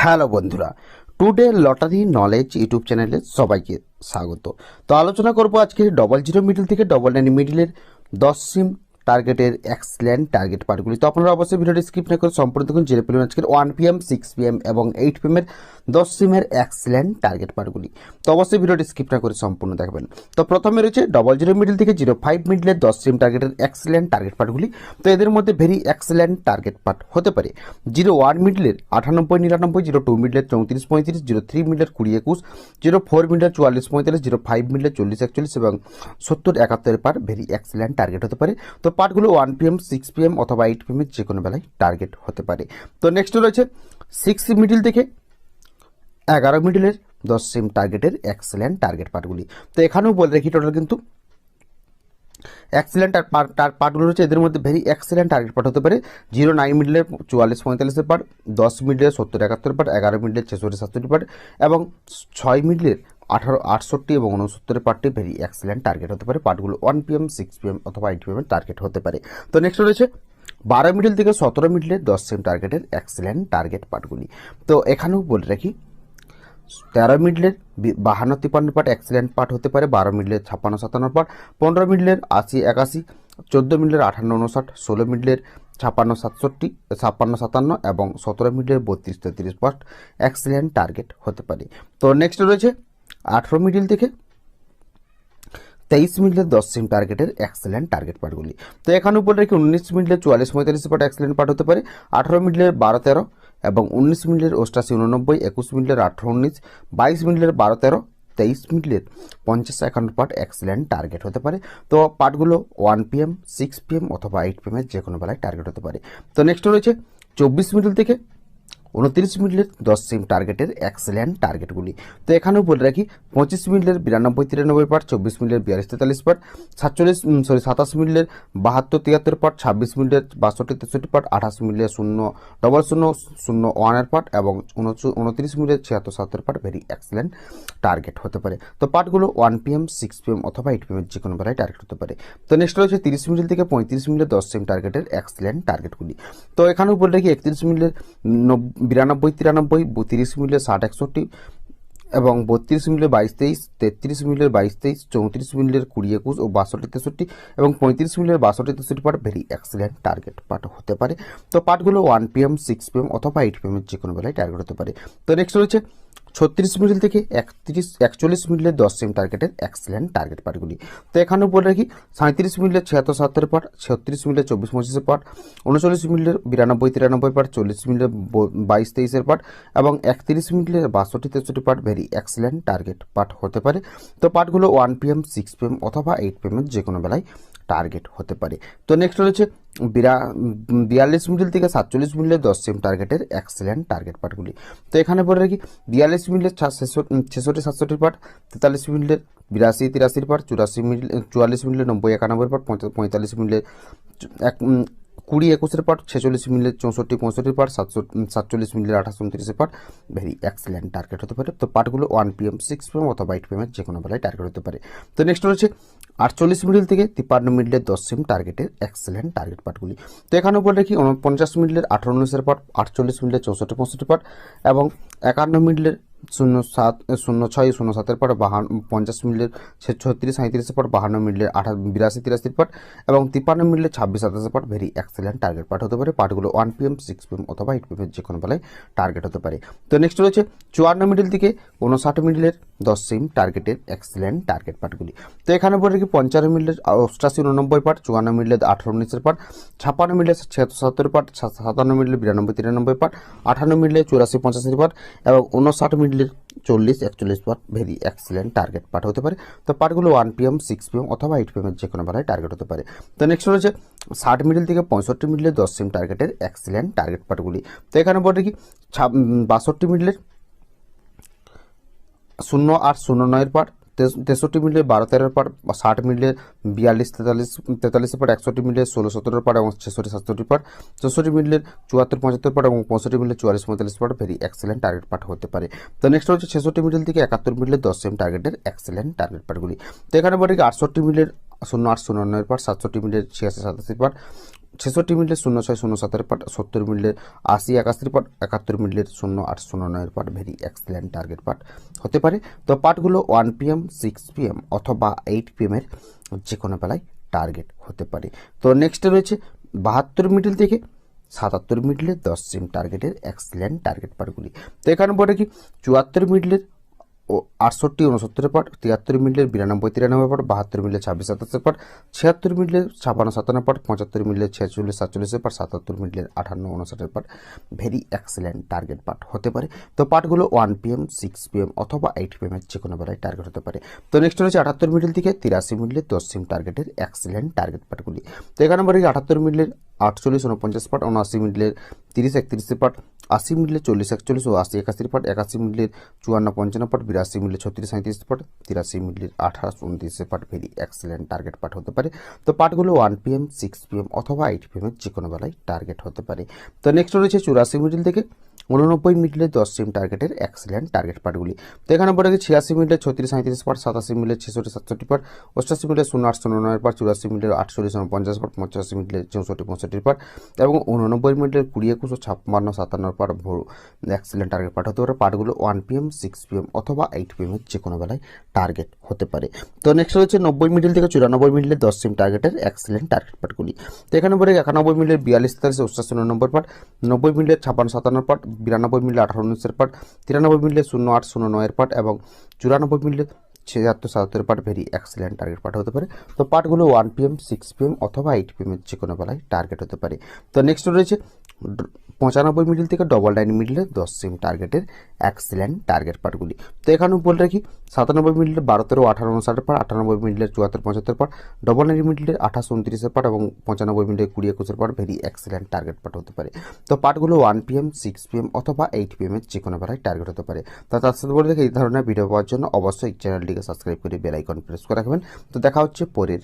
Hello বন্ধুরা, today lottery knowledge YouTube চ্যানেলে সবাইকে স্বাগত। তো আলোচনা করব আজকে ডবল জিরো মিডিল থেকে ডবল নাইন মিডিলের দশ সিম টার্গেটের এক্সেলেন্ট টার্গেট পার্টগুলি তো আপনারা অবশ্যই ভিডিওটি স্কিপ না করে সম্পূর্ণ দেখুন, জেনে পেলেন আজকের ওয়ান পিএম সিক্স পিএম এবং এইট পিএম এর দশ সিমের এক্সেলেন্ট টার্গেট পার্টগুলি তো অবশ্যই ভিডিওটি স্কিপ না করে সম্পূর্ণ দেখবেন। তো প্রথমে রয়েছে ডবল জিরো মিডিল থেকে জিরো ফাইভ মিডিলের দশ সিম টার্গেটের এক্সেলেন্ট টার্গেট পার্টগুলি তো এদের মধ্যে ভেরি এক্সেলেন্ট টার্গেট পার্ট হতে পারে। জিরো ওয়ান মিডলের আটানব্বই, নিরানব্বই জিরো টু মিডলের চৌত্রিশ পঁয়ত্রিশ জিরো থ্রি মিডলের কুড়ি একুশ জিরো ফোর মিডলের চুয়াল্লিশ পঁয়তাল্লিশ জিরো ফাইভ মিডলের চল্লিশ একচল্লিশ এবং সত্তর একাত্তরের পার ভেরি এক্সেলেন্ট টার্গেট হতে পারে। তো পার্টগুলো ওয়ান পিএম সিক্স পিএম অথবা এইট পিএমের যে কোনো বেলায় টার্গেট হতে পারে। তো নেক্সট রয়েছে সিক্স মিডিল থেকে এগারো মিডিলের দশ সিম টার্গেটের এক্সেলেন্ট টার্গেট পার্টগুলি। তো এখানেও বলে রাখি টোটাল কিন্তু এক্সেলেন্ট আর পার তার পার্টগুলো রয়েছে, এদের মধ্যে ভেরি এক্সেলেন্ট টার্গেট পার্ট হতে পারে। জিরো নাইন মিডলের চুয়াল্লিশ পঁয়তাল্লিশের পার্ট, দশ মিডলের সত্তর একাত্তর পার্ট, এগারো মিডলের ছেষট্টি সাতষট্টি পার্ট এবং ছয় মিডলের আঠারো, আটষট্টি এবং উনসত্তরের পার্টটি ভেরি এক্সেলেন্ট টার্গেট হতে পারে। পার্টগুলো ওয়ান পিএম সিক্স পিএম অথবা এইট পিএমের টার্গেট হতে পারে। তো নেক্সট রয়েছে, বারো মিডিল থেকে সতেরো মিডিলের দশ সেম টার্গেটের এক্সেলেন্ট টার্গেট পার্টগুলি। তো এখানেও বলে রাখি, তেরো মিডলের বাহান্ন, তিপ্পান্ন পার্ট এক্সিলেন্ট পার্ট হতে পারে, বারো মিডলের ছাপ্পান্ন, সাতান্ন পার্ট পনেরো মিডলের আশি, একাশি, চোদ্দ মিডলের আঠান্ন উনষাট ষোলো মিডলের ছাপ্পান্ন, সাতষট্টি, ছাপ্পান্ন, সাতান্ন এবং সতেরো মিডলের বত্রিশ, তেত্রিশ পার্ট এক্সিলেন্ট টার্গেট হতে পারে। তো নেক্সট রয়েছে আঠেরো মিডিল থেকে তেইশ মিনিটের দশ সিম টার্গেটের এক্সেলেন্ট টার্গেট পার্টগুলি তো এখানে উপরে রেখে উনিশ মিনিটের চুয়াল্লিশ, পঁয়তাল্লিশ পার্ট এক্সেলেন্ট পার্ট হতে পারে। আঠারো মিনিটের বারো, তেরো এবং উনিশ মিনিটের অষ্টাশি, উননব্বই, একুশ মিনিটের আঠারো, উনিশ, বাইশ মিনিটের বারো, তেরো, তেইশ মিনিটের পঞ্চাশ, একান্ন পার্ট এক্সেলেন্ট টার্গেট হতে পারে। তো পার্টগুলো ওয়ান পিএম সিক্স পিএম অথবা এইট পিএমের যে কোনো বেলায় টার্গেট হতে পারে। তো নেক্সট রয়েছে চব্বিশ মিনিট থেকে উনত্রিশ মিনিটের দশ সিম টার্গেটের এক্সেলেন্ট টার্গেটগুলি তো এখানেও বলে রাখি, পঁচিশ মিনিটের বিরানব্বই, তিরানব্বই পার্ট চব্বিশ মিনিটের বিয়াল্লিশ, তেতাল্লিশ পার্ট সাতচল্লিশ সরি সাতাশ মিনিটের বাহাত্তর, তিয়াত্তর পার্ট ছাব্বিশ মিনিটের বাষট্টি, তেষট্টি পার্ট আঠাশ মিনিটের শূন্য ডবল শূন্য শূন্য ওয়ানের পার্ট এবং উনত্রিশ মিনিটের ছিয়াত্তর সাতের পার্ট ভেরি এক্সেলেন্ট টার্গেট হতে পারে। তো পার্টগুলো ওয়ান পিএম সিক্স পিএম অথবা এইট পিএমের যে কোনো বেলায় টার্গেট হতে পারে। তো নেক্সট রয়েছে তিরিশ মিনিট থেকে পঁয়ত্রিশ মিনিটের দশ সিম টার্গেটের এক্সেলেন্ট টার্গেটগুলি তো এখানেও বলে রাখি, একত্রিশ মিনিটের নব- বিরানব্বই, তিরানব্বই, বত্রিশ মিলে ষাট, একষট্টি এবং বত্রিশ মিলে বাইশ, তেইশ, তেত্রিশ মিলে বাইশ, তেইশ, চৌত্রিশ মিলের কুড়ি, একুশ ও বাষট্টি, তেষট্টি এবং পঁয়ত্রিশ মিলের বাষট্টি, তেষট্টি part very excellent target part হতে পারে। তো পার্টগুলো one P M six P M অথবা এইট পি এমের যে কোনো বেলায় টার্গেট হতে পারে। তো নেক্সট রয়েছে ছত্রিশ মিনিট থেকে একত্রিশ, একচল্লিশ মিনিটের দশ সিম টার্গেটের এক্সেলেন্ট টার্গেট পার্টগুলি তো এখানেও বলে রাখি সাঁত্রিশ মিনিটের ছিয়াত্তর, সাত্তর পার্ট ছত্রিশ মিনিটের চব্বিশ পঁচিশের পার্ট উনচল্লিশ মিনিটের বিরানব্বই, তিরানব্বই পার্ট চল্লিশ ব- বাইশ তেইশের পার্ট এবং একত্রিশ মিনিটের বাষট্টি, তেষট্টি part very excellent target part হতে পারে। তো পার্টগুলো ওয়ান পিএম সিক্স পিএম অথবা এইট পিএমের যে কোনো বেলায় টার্গেট হতে পারে। তো নেক্সট রয়েছে বিরা বিয়াল্লিশ মিডিল থেকে সাতচল্লিশ মিনিটের দশ সেম টার্গেটের এক্সেলেন্ট টার্গেট পার্টগুলি তো এখানে পড়ে রাখি, বিয়াল্লিশ মিডিলের ছেষট্টি সাতষট্টির পার্ট তেতাল্লিশ মিডিলের বিরাশি, তিরাশির পার্ট চুরাশি মিডিল চুয়াল্লিশ মিডিলের নব্বই একানব্বই পার্ট পঁয়তা- পঁয়তাল্লিশ মিডিলের এক কুড়ি একুশের পার্ট, ছেচল্লিশ মিনিটের চৌষট্টি পঁয়ষট্টি পার্ট, সাতশো সাতচল্লিশ মিনিটের আঠাশ উনত্রিশের পার্ট। ভেরি এক্সেলেন্ট টার্গেট হতে পারে। তো পার্টগুলো ওয়ান পিএম সিক্স পিএম অথবা এইট পিএমের যে কোনো বেলায় টার্গেট হতে পারে। তো নেক্সট রয়েছে আটচল্লিশ মিডিল থেকে তিপ্পান্ন মিডিলের দশ সিম টার্গেটের এক্সেলেন্ট টার্গেট পার্টগুলি। তো এখানে বলে রাখি, উনপঞ্চাশ মিনিটের আঠারো উনিশের পার্ট, আটচল্লিশ মিনিটের চৌষট্টি পঁয়ষট্টি পার্ট এবং একান্ন মিনিটের শূন্য সাত শূন্য ছয়, শূন্য সাতের পর বাহান্ন পঞ্চাশ মিনিটের ছত্রিশ সাঁত্রিশের পর বাহান্ন মিনিটের আঠাশ, বিরাশি, তিরাশির পর এবং তিপ্পান্ন মিনিটের ছাব্বিশ, সাতাশের পর ভেরি এক্সেলেন্ট টার্গেট পাঠ হতে পারে। পাঠগুলো ওয়ান পিএম সিক্স পিএম অথবা এইট পিএম যে কোনো বেলায় টার্গেট হতে পারে। তো নেক্সট রয়েছে চুয়ান্ন মিডিল থেকে উনষাট মিডিলের দশ সিম টার্গেটের এক্সেলেন্ট টার্গেট পার্টগুলি তো এখানে বলে রাখি, পঞ্চান্ন মিডিলের অষ্টাশি উননব্বই পার্ট চুয়ান্ন মিডিলের আঠারো উনিশের পার্ট ছাপ্পান্ন মিডিলের ছিয়াত্তর পার্ট সাতান্ন মিডিলের বিরানব্বই তিরানব্বই পার্ট আঠান্ন মিডিলের চুরাশি পঁচাশি পার্ট এবং উনষাট মিডিলের চল্লিশ, একচল্লিশ part very excellent target part হতে পারে। তো পার্টগুলো ওয়ান পিএম সিক্স পিএম অথবা এইট পিএমের যে কোনো বেলায় টার্গেট হতে পারে। তো নেক্সট রয়েছে ষাট মিডিল থেকে পঁয়ষট্টি মিডিলের দশ সিম টার্গেটের এক্সেলেন্ট টার্গেট পার্টগুলি তো এখানে বলে কি বাষট্টি মিডিলের শূন্য আট শূন্য নয়ের পার তেষট্টি মিনিটের বারো তেরোর পার ষাট মিনিটের বিয়াল্লিশ তেতাল্লিশ, তেতাল্লিশের পার, একষট্টি মিনিটের ষোলো সতেরোর পার এবং ছেষট্টি সাতষট্টি পার, চৌষট্টি মিনিটের চুয়াত্তর পঁচাত্তর পার এবং পঁয়ষট্টি মিনিটের চুয়াল্লিশ পঁয়তাল্লিশ পার ভেরি এক্সেলেন্ট টার্গেট পাঠ হতে পারে। তো নেক্সট হচ্ছে ছেষট্টি মিনিট থেকে একাত্তর মিনিটের দশ সেম টার্গেটের এক্সেলেন্ট টার্গেট পারগুলি তো এখানে বলে আটষট্টি মিনিটের শূন্য আট শূন্য নয়ের পার, সাতষট্টি মিনিটের ছিয়াশি সাতাশি পার ছেষট্টি মিনিটের শূন্য ছয় শূন্য সাতের পাট, সত্তর মিনিটের আশি একাশির পাট, একাত্তর মিনিটের শূন্য আট শূন্য নয়ের পাট, ভেরি এক্সেলেন্ট টার্গেট পাট। হতে পারে, তো পাটগুলো ওয়ান পিএম সিক্স পিএম অথবা এইট পিএমের যে কোনো বেলায় টার্গেট হতে পারে। তো নেক্সটে রয়েছে বাহাত্তর মিডিল থেকে সাতাত্তর মিডলের দশ সিম টার্গেটের এক্সেলেন্ট টার্গেট পার্টগুলি তো এখানে পড়ে কি, চুয়াত্তর মিডলের ও আটষট্টি উনসত্তরের পাট, তিয়াত্তর মিডলের বিরানব্বই, তিরানব্বই পাট, বাহাত্তর মিডলের ছাব্বিশ সাতাশের পাট, ছিয়াত্তর মিডলের ছাপান্ন, সাতান্ন পাট, পঁচাত্তর মিডলের ছেচল্লিশ সাতচল্লিশের পাট, সাতাত্তর মিডলের আঠান্ন উনষাটের পাট। ভেরি এক্সেলেন্ট টার্গেট পাট হতে পারে। তো পাটগুলো ওয়ান পিএম সিক্স পিএম অথবা এইট পিএম এর যে কোনো বেলায় টার্গেট হতে পারে। তো নেক্সট রয়েছে আটাত্তর মিডল থেকে তিরাশি মিডলের দশ সিম টার্গেটের এক্সেলেন্ট টার্গেট পাটগুলি। তো এখানে পরে আটাত্তর মিডলের আটচল্লিশ উনপঞ্চাশ পাট উনআশি মিডলের তিরিশ একত্রিশের পাট, আশি মিনিটে চল্লিশ, একচল্লিশ ও আশি একাশির পাট, একাশি মিনিটের চুয়ান্ন, পঞ্চান্ন পাট, বিরাশি মিডলের ছত্রিশ সাঁত্রিশ পাট, তিরাশি মিনিটের আঠাশ উনত্রিশের পাট, ভেরি এক্সেলেন্ট টার্গেট পাট হতে পারে। তো পাটগুলো one P M six P M অথবা এইট পি এমের যে কোনো বেলায় টার্গেট হতে পারে। তো নেক্সট রয়েছে চুরাশি মিডল থেকে উননব্বই মিডলে দশ সিম টার্গেটের এক্সেলেন্ট টার্গেট পার্টগুলি তো এখানে পড়ে গেছে ছিয়াশি মিনিটে ছত্রিশ সাঁত্রিশ পার্ট সাতাশি মিনিটে ছেষট্টি সাতষট্টি পার্ট অষ্টাশি মিনিটে শূন্য আট শূন্য নয় পার্ট চুরাশি মিনিটের আটচল্লিশ পঞ্চাশ পার্ট পঁচাশি মিনিটে চৌষট্টি পঁয়ষট্টি পার্ট এবং উননব্বই মিনিটের কুড়ি একুশ ছাপ্পান্ন সাতান্ন পার্ট ভোর এক্সেলেন্ট টার্গেট পার্ট হতে পারে। পার্টগুলো ওয়ান পিএম সিক্স পিএম অথবা এইট পিএম এর যে কোনো বেলায় টার্গেট হতে পারে। তো নেক্সট হচ্ছে নব্বই মিডিল থেকে চুরানব্বই মিডিলের দশ সিম টার্গেটের এক্সেলেন্ট টার্গেট পার্টগুলি তো এখানে পড়ে একানব্বই মিনিটের বিয়াল্লিশ, তেতাল্লিশ, অষ্টাশি নম্বর পার্ট নব্বই মিনিটের ছাপ্পান্ন, সাতান্ন পার্ট বিরানব্বই মিললে আঠারো উনিশের পাট, তিরানব্বই মিনিটে শূন্য আট শূন্য নয়ের পার্ট এবং চুরানব্বই মিললে ছিয়াত্তর সাতাত্তর part very excellent target part হতে পারে। তো পার্টগুলো ওয়ান পিএম সিক্স পিএম অথবা এইট পিএম এর যে কোনো বেলায় টার্গেট হতে পারে। তো নেক্সট রয়েছে পঁচানব্বই মিডিল থেকে ডবল নাইন মিডিলের দশ সিম টার্গেটের এক্সেলেন্ট টার্গেট পার্টগুলি তো এখানেও বলে রাখি, সাতানব্বই মিডিলের বারো তেরো, আঠারো উনষাটের পার, আটানব্বই মিডিলের চুয়াত্তর, পঁচাত্তর পার ডবল নাইন মিডিলের আঠাশ উনত্রিশের পার এবং পঁচানব্বই মিডিলের কুড়ি, একুশের part very excellent target part হতে পারে। তো পার্টগুলো ওয়ান পিএম সিক্স পিএম অথবা এইট পিএম এর যে কোনো বেলায় টার্গেট হতে পারে। তো তার সাথে বলে রাখি, এই ধরনের ভিডিও পাওয়ার জন্য অবশ্যই চ্যানেলটিকে সাবস্ক্রাইব করে বেল আইকন প্রেস করে রাখবেন। তো দেখা হচ্ছে পরের